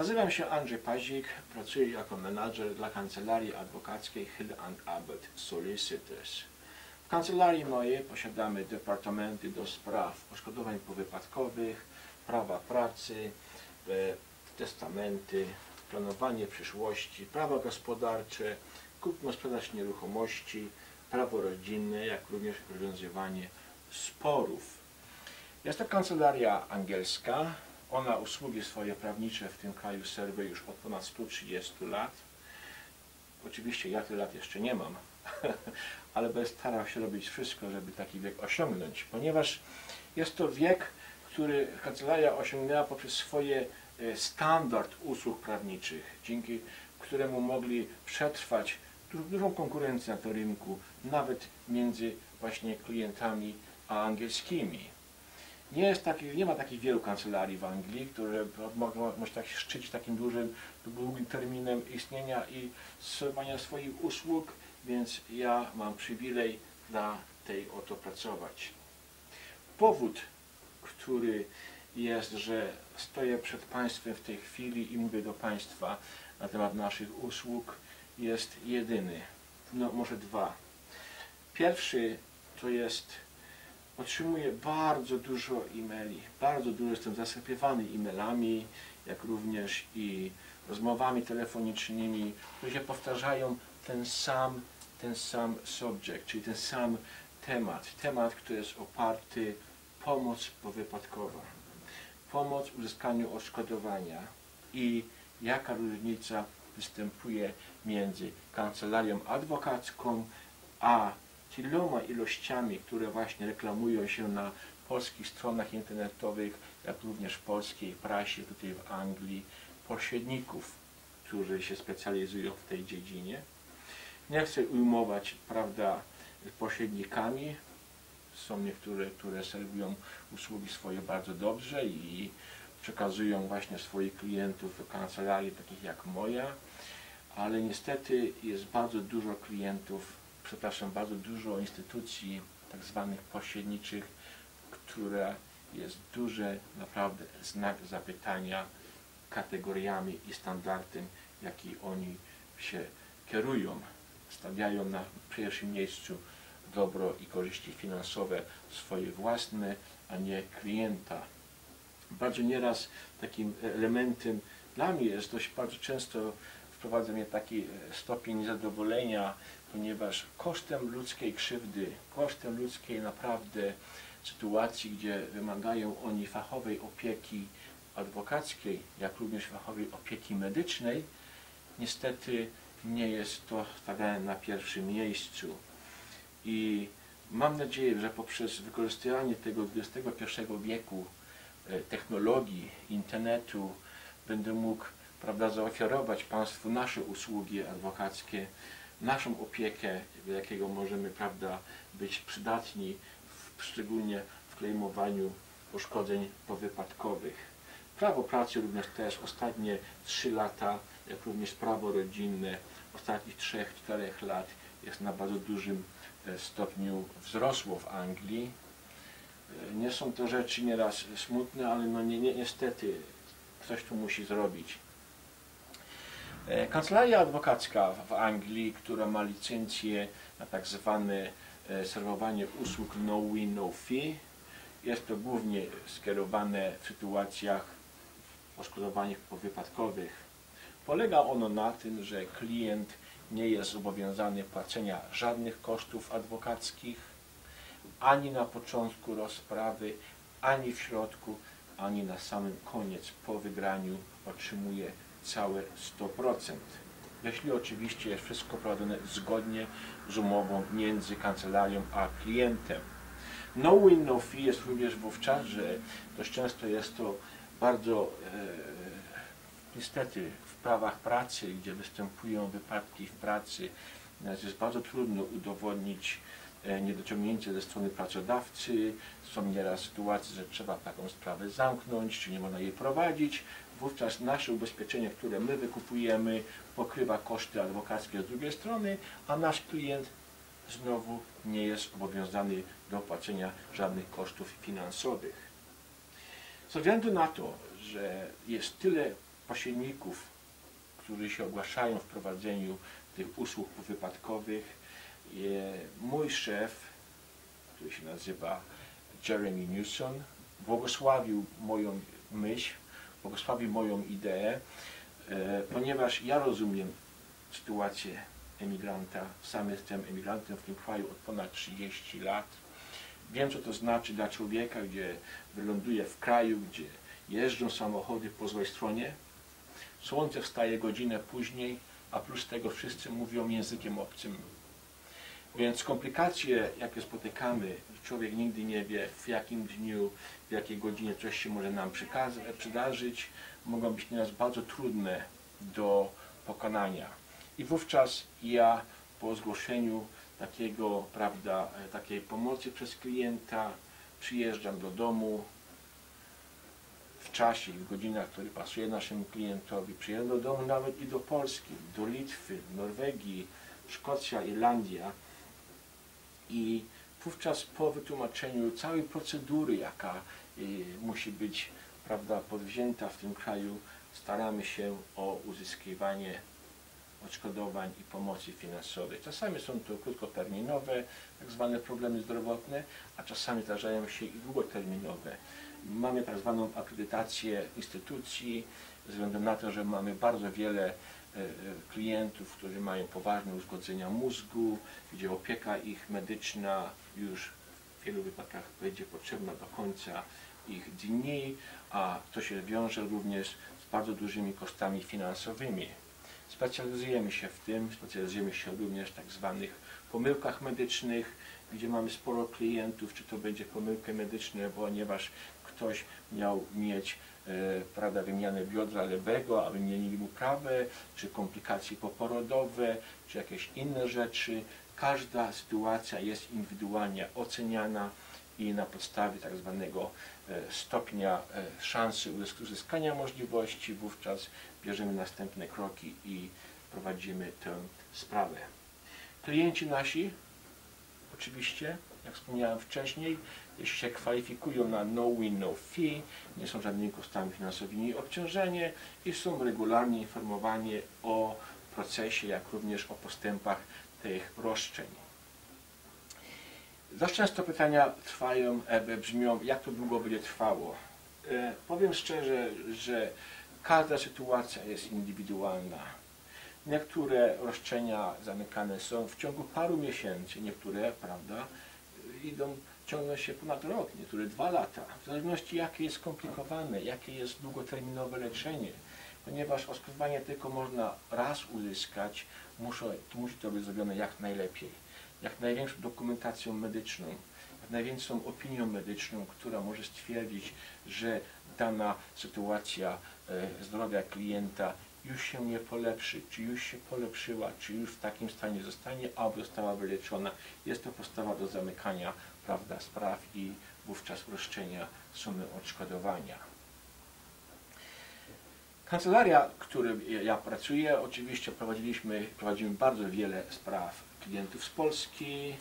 Nazywam się Andrzej Pazik, pracuję jako menadżer dla kancelarii adwokackiej Hill Abbott Solicitors. W kancelarii mojej posiadamy departamenty do spraw odszkodowań powypadkowych, prawa pracy, e, testamenty, planowanie przyszłości, prawa gospodarcze, kupno-sprzedaż nieruchomości, prawo rodzinne, jak również rozwiązywanie sporów. Jest to kancelaria angielska. Ona usługi swoje prawnicze w tym kraju serwuje już od ponad 130 lat. Oczywiście ja tyle lat jeszcze nie mam, ale będę starał się robić wszystko, żeby taki wiek osiągnąć, ponieważ jest to wiek, który kancelaria osiągnęła poprzez swoje e, standard usług prawniczych, dzięki któremu mogli przetrwać dużą konkurencję na tym rynku, nawet między właśnie klientami a angielskimi. Nie, jest taki, nie ma takich wielu kancelarii w Anglii, które mogą może tak szczycić takim dużym, długim terminem istnienia i stosowania swoich usług, więc ja mam przywilej na tej oto pracować. Powód, który jest, że stoję przed Państwem w tej chwili i mówię do Państwa na temat naszych usług, jest jedyny. No może dwa. Pierwszy to jest otrzymuję bardzo dużo e-maili, bardzo dużo jestem zasypywany e-mailami, jak również i rozmowami telefonicznymi, które powtarzają ten sam, ten sam subject, czyli ten sam temat. Temat, który jest oparty pomoc powypadkowa, pomoc w uzyskaniu odszkodowania i jaka różnica występuje między kancelarią adwokacką a tyloma ilościami, które właśnie reklamują się na polskich stronach internetowych, jak również w polskiej prasie, tutaj w Anglii, pośredników, którzy się specjalizują w tej dziedzinie. Nie chcę ujmować, prawda, pośrednikami. Są niektóre, które serwują usługi swoje bardzo dobrze i przekazują właśnie swoich klientów do kancelarii takich jak moja, ale niestety jest bardzo dużo klientów przepraszam, bardzo dużo instytucji tak zwanych pośredniczych, która jest duży naprawdę znak zapytania kategoriami i standardem, jaki oni się kierują. Stawiają na pierwszym miejscu dobro i korzyści finansowe swoje własne, a nie klienta. Bardzo nieraz takim elementem dla mnie jest dość bardzo często wprowadza mnie taki stopień niezadowolenia ponieważ kosztem ludzkiej krzywdy, kosztem ludzkiej naprawdę sytuacji, gdzie wymagają oni fachowej opieki adwokackiej, jak również fachowej opieki medycznej, niestety nie jest to stawiane na pierwszym miejscu. I mam nadzieję, że poprzez wykorzystywanie tego XXI wieku e, technologii, internetu, będę mógł prawda, zaoferować Państwu nasze usługi adwokackie, naszą opiekę, jakiego możemy prawda, być przydatni, w, szczególnie w klejmowaniu uszkodzeń powypadkowych. Prawo pracy również też ostatnie 3 lata, jak również prawo rodzinne ostatnich 3-4 lat jest na bardzo dużym e, stopniu wzrosło w Anglii. E, nie są to rzeczy nieraz smutne, ale no nie, niestety ktoś tu musi zrobić. E, kancelaria adwokacka w Anglii, która ma licencję na tak zwane e, serwowanie usług no win, no fee, jest to głównie skierowane w sytuacjach poszkodowanych powypadkowych. Polega ono na tym, że klient nie jest zobowiązany płacenia żadnych kosztów adwokackich, ani na początku rozprawy, ani w środku, ani na samym koniec po wygraniu otrzymuje całe 100%. Jeśli oczywiście jest wszystko prowadzone zgodnie z umową między kancelarią a klientem. No win, no fee jest również wówczas, że dość często jest to bardzo e, niestety w prawach pracy, gdzie występują wypadki w pracy, jest bardzo trudno udowodnić e, niedociągnięcie ze strony pracodawcy. Są nieraz sytuacje, że trzeba taką sprawę zamknąć, czy nie można jej prowadzić wówczas nasze ubezpieczenie, które my wykupujemy, pokrywa koszty adwokackie z drugiej strony, a nasz klient znowu nie jest obowiązany do płacenia żadnych kosztów finansowych. Ze względu na to, że jest tyle pośredników, którzy się ogłaszają w prowadzeniu tych usług wypadkowych. Mój szef, który się nazywa Jeremy Newson, błogosławił moją myśl, błogosławił moją ideę, e, ponieważ ja rozumiem sytuację emigranta, sam jestem emigrantem w tym kraju od ponad 30 lat. Wiem, co to znaczy dla człowieka, gdzie wyląduje w kraju, gdzie jeżdżą samochody po złej stronie, słońce wstaje godzinę później, a plus tego wszyscy mówią językiem obcym. Więc komplikacje, jakie spotykamy, człowiek nigdy nie wie, w jakim dniu, w jakiej godzinie coś się może nam przydarzyć, mogą być nieraz bardzo trudne do pokonania. I wówczas ja po zgłoszeniu takiego, prawda, takiej pomocy przez klienta przyjeżdżam do domu w czasie i w godzinach, które pasuje naszemu klientowi. Przyjeżdżam do domu nawet i do Polski, do Litwy, Norwegii, Szkocja, Irlandia i wówczas po wytłumaczeniu całej procedury, jaka y, musi być prawda, podwzięta w tym kraju, staramy się o uzyskiwanie odszkodowań i pomocy finansowej. Czasami są to krótkoterminowe, tak zwane problemy zdrowotne, a czasami zdarzają się i długoterminowe. Mamy tak zwaną akredytację instytucji, ze względu na to, że mamy bardzo wiele klientów, którzy mają poważne uszkodzenia mózgu, gdzie opieka ich medyczna już w wielu wypadkach będzie potrzebna do końca ich dni, a to się wiąże również z bardzo dużymi kosztami finansowymi. Specjalizujemy się w tym, specjalizujemy się również w tak zwanych pomyłkach medycznych, gdzie mamy sporo klientów, czy to będzie pomyłki medyczne, ponieważ ktoś miał mieć e, prawda, wymianę biodra lewego, a wymienili mu prawe, czy komplikacje poporodowe, czy jakieś inne rzeczy. Każda sytuacja jest indywidualnie oceniana i na podstawie tak zwanego e, stopnia e, szansy uzyskania możliwości wówczas bierzemy następne kroki i prowadzimy tę sprawę. Klienci nasi, oczywiście, jak wspomniałem wcześniej, się kwalifikują na no win, no fee, nie są żadnymi kosztami finansowymi obciążenie i są regularnie informowani o procesie, jak również o postępach tych roszczeń. Dość często pytania trwają, e, brzmią, jak to długo będzie trwało. E, powiem szczerze, że Każda sytuacja jest indywidualna. Niektóre roszczenia zamykane są w ciągu paru miesięcy, niektóre, prawda, idą, ciągną się ponad rok, niektóre dwa lata. W zależności jakie jest skomplikowane, jakie jest długoterminowe leczenie. Ponieważ oskarżenie tylko można raz uzyskać, muszą, to musi to być zrobione jak najlepiej. Jak największą dokumentacją medyczną, jak największą opinią medyczną, która może stwierdzić, że dana sytuacja e, zdrowia klienta już się nie polepszy, czy już się polepszyła, czy już w takim stanie zostanie, aby została wyleczona. Jest to podstawa do zamykania prawda, spraw i wówczas uroszczenia sumy odszkodowania. Kancelaria, w której ja pracuję, oczywiście prowadziliśmy, prowadzimy bardzo wiele spraw klientów z Polski,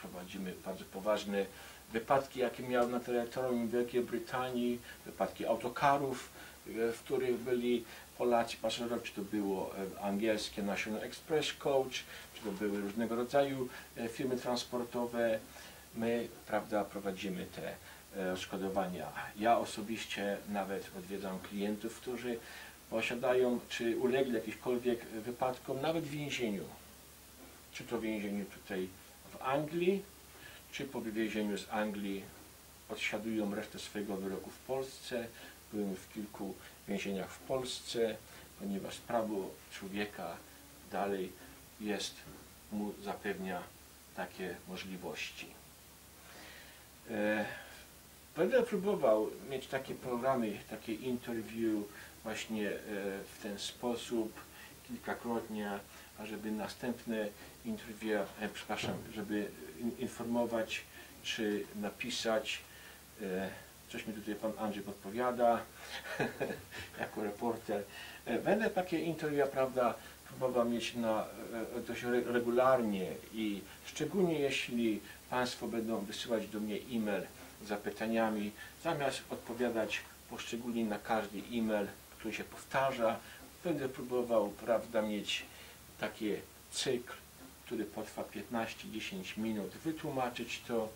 prowadzimy bardzo poważne wypadki, jakie miał na terytorium Wielkiej Brytanii, wypadki autokarów, e, w których byli Polacy pasażerowie, czy to było e, angielskie National Express Coach, czy to były różnego rodzaju e, firmy transportowe. My, prawda, prowadzimy te odszkodowania. Ja osobiście nawet odwiedzam klientów, którzy posiadają, czy ulegli jakichkolwiek wypadkom, nawet w więzieniu. Czy to w więzieniu tutaj w Anglii, czy po wywiezieniu z Anglii odsiadują resztę swojego wyroku w Polsce. Byłem w kilku więzieniach w Polsce, ponieważ prawo człowieka dalej jest, mu zapewnia takie możliwości. E, będę próbował mieć takie programy, takie interview właśnie e, w ten sposób kilkakrotnie, ażeby następne interview, e, przepraszam, żeby informować, czy napisać. E, coś mi tutaj pan Andrzej podpowiada, jako reporter. E, będę takie interview, prawda, próbował mieć na, e, dość regularnie i szczególnie jeśli Państwo będą wysyłać do mnie e-mail z zapytaniami, zamiast odpowiadać poszczególnie na każdy e-mail, który się powtarza. Będę próbował, prawda, mieć taki cykl, który potrwa 15-10 minut, wytłumaczyć to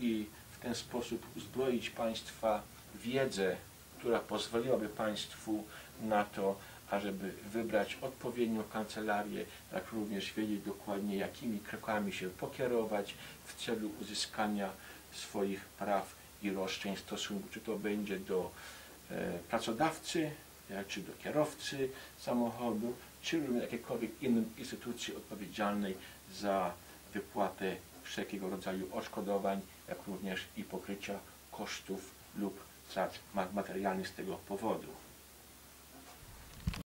i ten sposób uzbroić Państwa wiedzę, która pozwoliłaby Państwu na to, ażeby wybrać odpowiednią kancelarię, jak również wiedzieć dokładnie, jakimi krokami się pokierować w celu uzyskania swoich praw i roszczeń w stosunku, czy to będzie do e, pracodawcy, jak, czy do kierowcy samochodu, czy również jakiejkolwiek innej instytucji odpowiedzialnej za wypłatę wszelkiego rodzaju odszkodowań, jak również i pokrycia kosztów lub strat ma- materialnych z tego powodu.